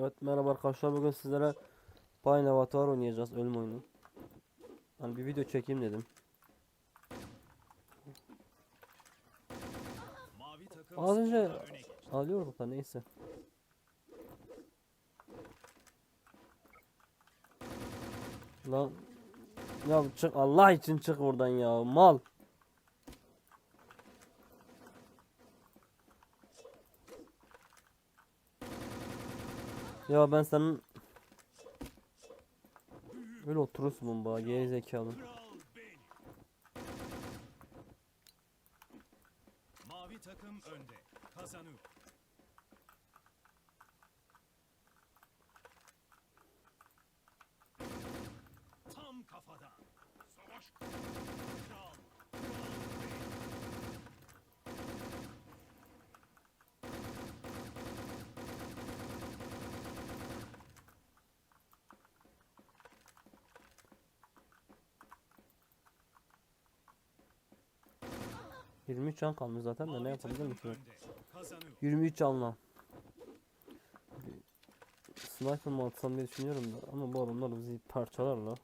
Evet merhaba arkadaşlar bugün sizlere Pine Avatar oynayacağız ölüm oyunu. Hani bir video çekeyim dedim. Az önce alıyorduk da neyse. Lan ya çık Allah için çık buradan ya mal. Ya ben senin Öyle oturursun bana geri zekalı. Mavi takım önde. Kazanıyor. Tam kafadan. Savaş. Kral. Kral benim. Hı. 23 can kalmış zaten de ne yapabilirim ki? önde. Kazanıyor. 23 canla. Sniper mı atsam diye düşünüyorum da ama bu adamlar bizi parçalar la.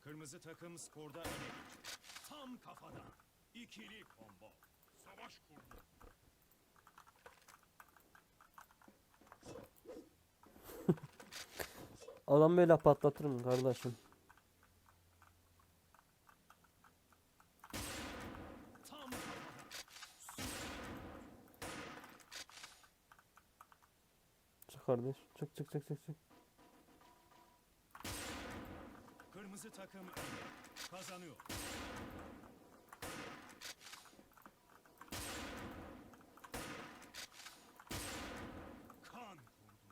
Kırmızı takım skorda öne geçti. Tam kafadan. İkili combo. Savaş kurdu. Adam böyle patlatırım kardeşim. Çık kardeş. Çık çık çık çık çık. Kırmızı takım. Kazanıyor. Kan kurdu.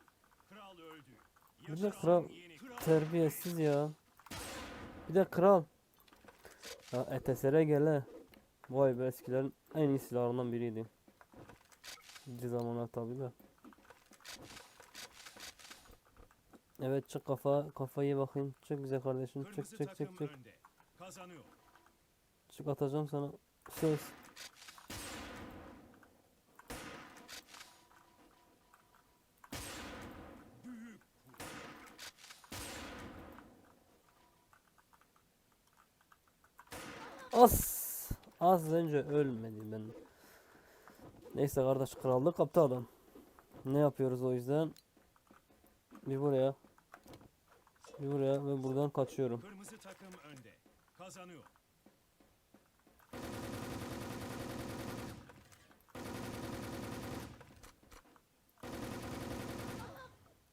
Kral öldü. Bir de kral terbiyesiz ya. Bir de kral. Ya ETSR'e gele. Vay be eskilerin en iyi silahlarından biriydi. Bir zamanlar tabi de. Evet çık kafa kafayı bakayım. Çık güzel kardeşim. Çık çık çık çık. Çık atacağım sana. Söz. Az. Az önce ölmedi ben. Neyse kardeş krallık kaptı adam. Ne yapıyoruz o yüzden? Bir buraya. Bir buraya ve buradan kaçıyorum. Kırmızı takım önde. Kazanıyor.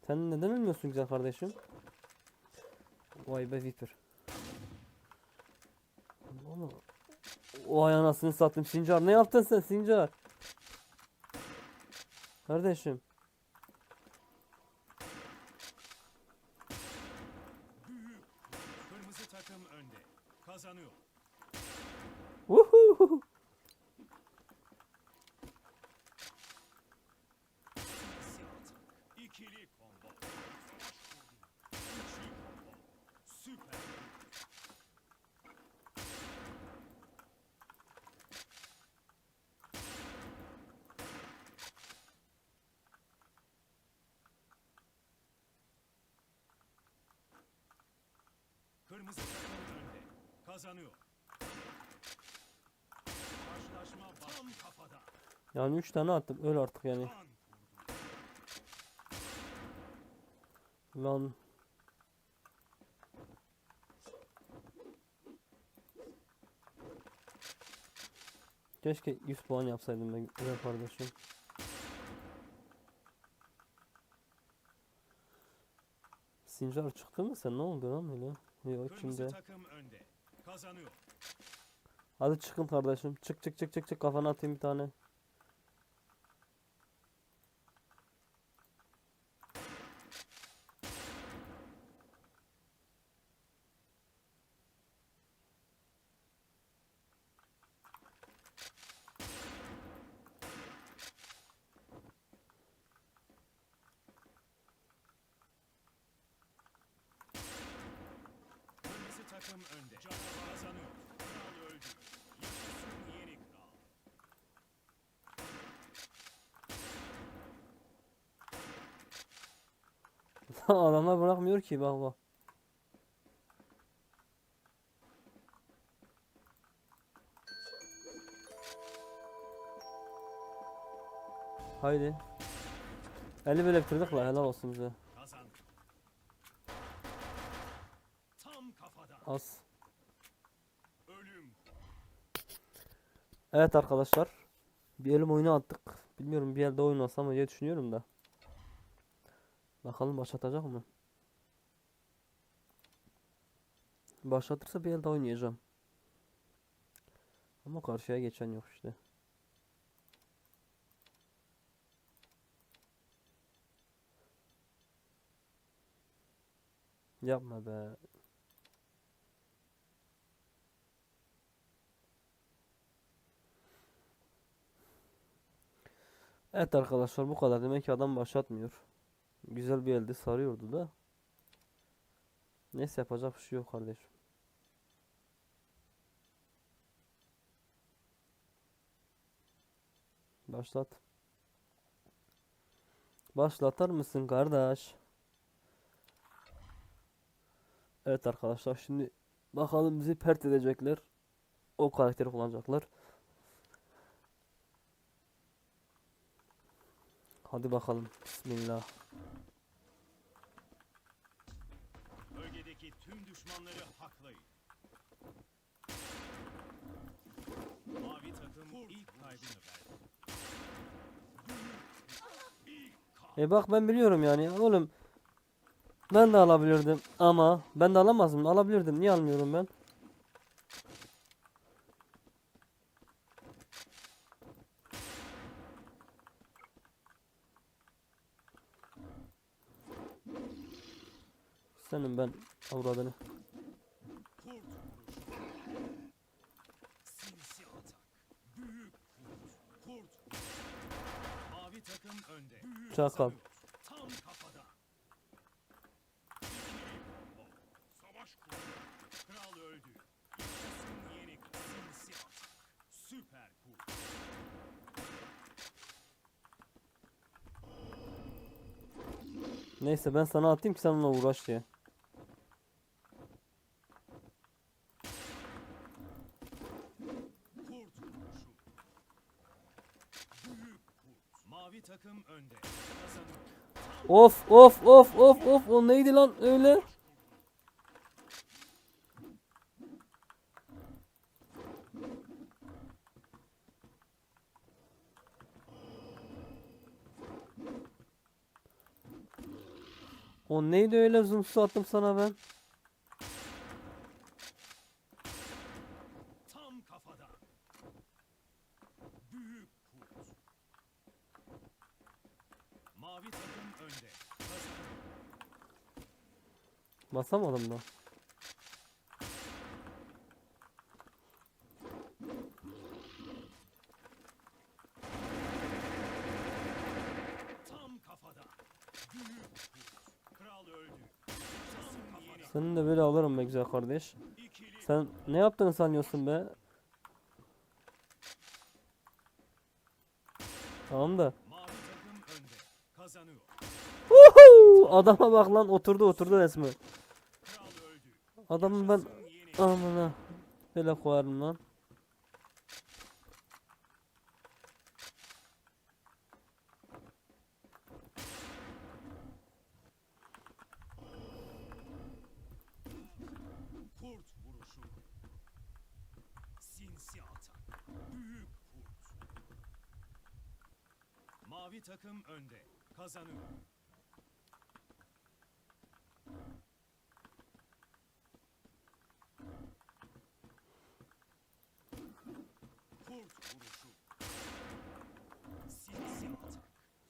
Sen neden ölmüyorsun güzel kardeşim? Vay be Viper. Oğlum. O anasını sattım Sincar. Ne yaptın sen Sincar? Kardeşim. Kırmızı takım önde. Kazanıyor. Vuhu. Sinsi atak. İkili combo. Savaş kurdu. Üçlü combo. Süper. Kırmızı takım önde. Kazanıyor. Karşılaşma tam kafada. Yani 3 tane attım. Öl artık yani. Lan. Keşke 100 puan yapsaydım ben güzel kardeşim. Sincar çıktı mı sen? Ne oldu lan öyle? Yok Kırmızı kimde? takım önde. Kazanıyor. Hadi çıkın kardeşim. Çık çık çık çık çık kafana atayım bir tane. Adamlar bırakmıyor ki bak bak. Haydi. 50 böyle bitirdik la helal olsun bize. Az. Ölüm. Evet arkadaşlar. Bir elim oyunu attık. Bilmiyorum bir yerde oynasam mı diye düşünüyorum da. Bakalım başlatacak mı? Başlatırsa bir elde oynayacağım. Ama karşıya geçen yok işte. Yapma be. Evet arkadaşlar bu kadar. Demek ki adam başlatmıyor. Güzel bir elde sarıyordu da. Neyse yapacak bir şey yok kardeşim. Başlat. Başlatır mısın kardeş? Evet arkadaşlar şimdi bakalım bizi pert edecekler. O karakteri kullanacaklar. Hadi bakalım. Bismillah. Düşmanları haklayın. Mavi takım ilk kaybını verdi. E bak ben biliyorum yani oğlum. Ben de alabilirdim ama ben de alamazdım. Alabilirdim. Niye almıyorum ben? Senin ben avradını. Kurt vuruşu. Sinsi atak. Büyük kurt. Kurt. Mavi takım önde. Büyük Çakal. kazanıyor. Tam kafadan. İkili combo. Savaş kurdu. Kral öldü. Yaşasın yeni sinsi atak. Süper kurt. Neyse ben sana atayım ki sen onunla uğraş diye. Kurt vuruşu. Büyük kurt. Mavi takım önde. Kazanıyor. Of of of of of o neydi lan öyle? O neydi öyle zoomsu attım sana ben? Tam kafadan. Büyük kurt. Mavi takım önde. Kazanıyor. Basamadım da. Tam kafadan. Büyük kurt. Kral öldü. Tam yeni. Senin de böyle alırım be güzel kardeş. Sen ne yaptığını sanıyorsun be? Tamam da. Uhu! Adama bak lan oturdu oturdu resmi. Adamı ben amına böyle koyarım lan. Mavi takım önde. Kazanıyor. Vuruşu. Sinsi atak.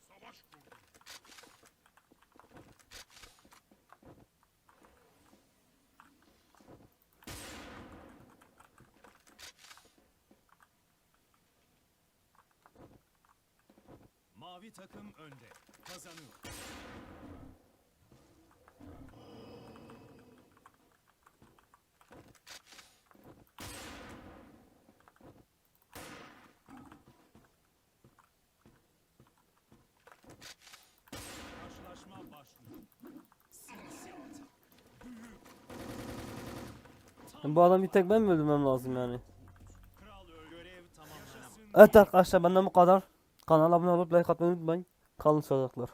Savaş kurdu. Mavi takım önde. Kazanıyor. Karşılaşma başlıyor. Bu adam bir tek ben mi öldürmem lazım yani? Evet arkadaşlar benden bu kadar. Kanala abone olup like atmayı unutmayın. Kalın sağlıcakla.